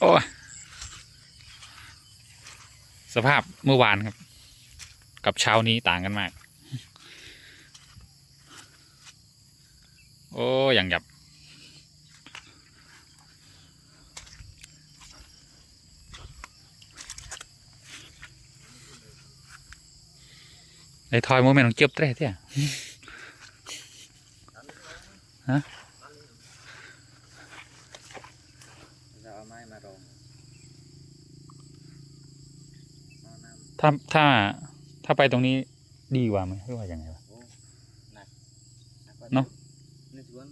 โอ้ยสภาพเมื่อวานครับ กับเช้านี้ต่างกันมาก โอ้อย่างหยับไอ้ทอยโมเมนต์ของเจี๊ยบเต้เตี้ยเร เอาไม้มารองเอาน้ถ้าถ้าถ้าไปตรงนี้ดีกว่าไหมหรือว่าอย่างไงวะำโอ้หนักหนักกว่เนอะ ในสวน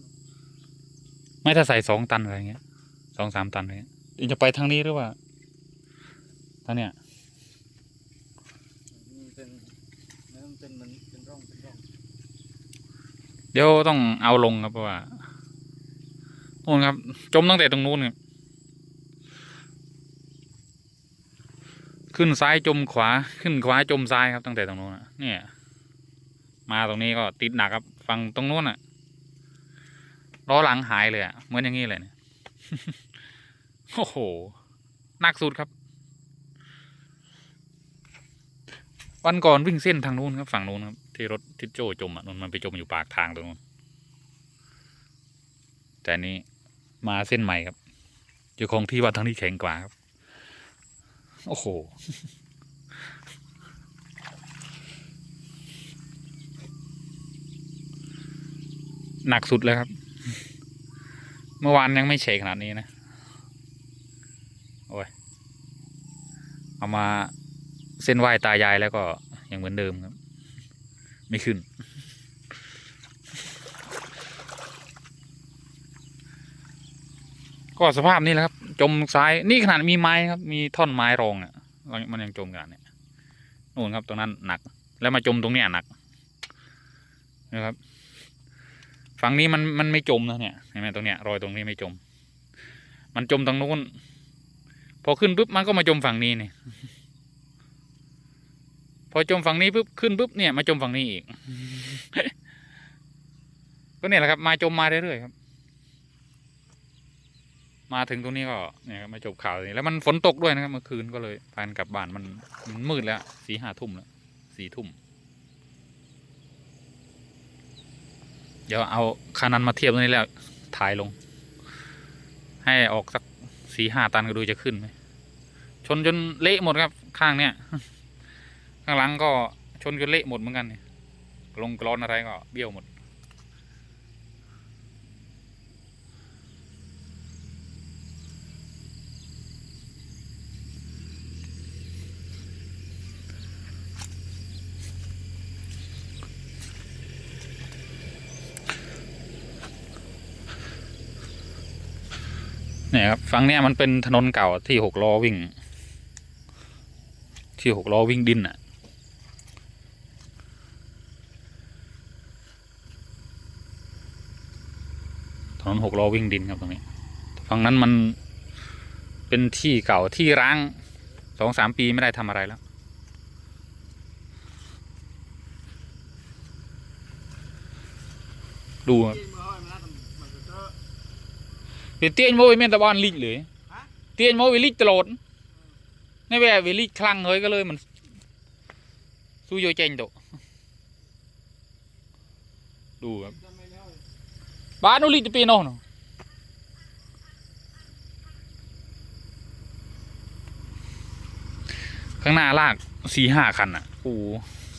ไม่ถ้าใส่สองตันอะไรเงี้ยสองสามตันอะไรเงี้ยจะไปทางนี้หรือว่าทางเนี้ยมันเป็นมันเป็นเหมันเป็นร่องเป็นร่องเดี๋ยวต้องเอาลงครับเพราะว่านู่นครับ จมตั้งแต่ตรงนู้นครับ ขึ้นซ้ายจมขวาขึ้นขวาจมซ้ายครับตั้งแต่ตรงนู้นเนี่ย มาตรงนี้ก็ติดหนักครับฝั่งตรงนู้นอะล้อหลังหายเลยอะเหมือนอย่างนี้เลยเนี่ยโอ้โหหนักสุดครับ วันก่อนวิ่งเส้นทางนู้นครับฝั่งนู้นครับที่รถทิศโจจมอะนนมันไปจมอยู่ปากทางตรงนู้นแต่อันนี้มาเส้นใหม่ครับอยู่คงที่ว่าทางนี้แข็งกว่าครับ โอ้โห หนักสุดเลยครับ เมื่อวานยังไม่เฉกขนาดนี้นะ โอ้ย เอามาเส้นไหว้ตายายแล้วก็ยังเหมือนเดิมครับ ไม่ขึ้นก็สภาพนี้แหละครับ จมซ้ายนี่ขนาดมีไม้ครับ มีท่อนไม้รองอะมันยังจมกันเนี่ยนู่นครับตรงนั้นหนัก แล้วมาจมตรงเนี้ยหนักนะครับ ฝั่งนี้มันมันไม่จมนะเนี่ยเห็นไหมตรงเนี้ยรอยตรงนี้ไม่จม มันจมตรงนู้นพอขึ้นปุ๊บมันก็มาจมฝั่งนี้นี่พอจมฝั่งนี้ปุ๊บขึ้นปุ๊บเนี่ยมาจมฝั่งนี้อีก ก็เนี่ยแหละครับ มาจมมาเรื่อยๆครับ มาถึงตรงนี้ก็เนี่ยมาจบข่าวนี้แล้วมันฝนตกด้วยนะครับเมื่อคืนก็เลยพากันกลับบ้านมันมันมืดแล้วสี่ห้าทุ่มแล้วสี่ทุ่มเดี๋ยวเอาคานันมาเทียบตรงนี้แล้วถ่ายลง ให้ออกสักสี่ห้าตันก็ดูจะขึ้นไหมชนจนเละหมดครับ ข้างเนี้ยข้างหลังก็ชนจนเละหมดเหมือนกันเนี่ยลงกรอนอะไรก็เบี้ยวหมด เนี่ยครับฝั่งเนี้ยมันเป็นถนนเก่าที่หกล้อวิ่ง ที่หกล้อวิ่งดินอะ ถนนหกล้อวิ่งดินครับตรงนี้ฝั่งนั้นมันเป็นที่เก่าที่ร้างสองสามปีไม่ได้ทำอะไรแล้วดูครับ Vì tiền mua với men ta bon lịch lưới Hả? Tiền mua với lịch t ลอดนี่แว่วิลิคลั่งเฮ้ยก็เลยมันสู้โยเจงโตะดูครับบ้านนู้นลิจะปีโน่นข้างหน้าลากสี่ห้าคันอะโอ้โห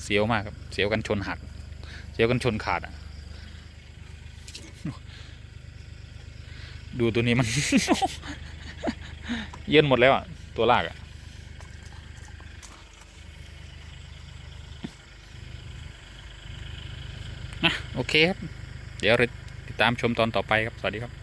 เสียวมากครับ เสียวกันชนหัก เสียวกันชนขาดอะ ดูตัวนี้มัน เย็นหมดแล้วอะ ตัวลากอะ นะ โอเคครับ เดี๋ยวติดตามชมตอนต่อไปครับ สวัสดีครับ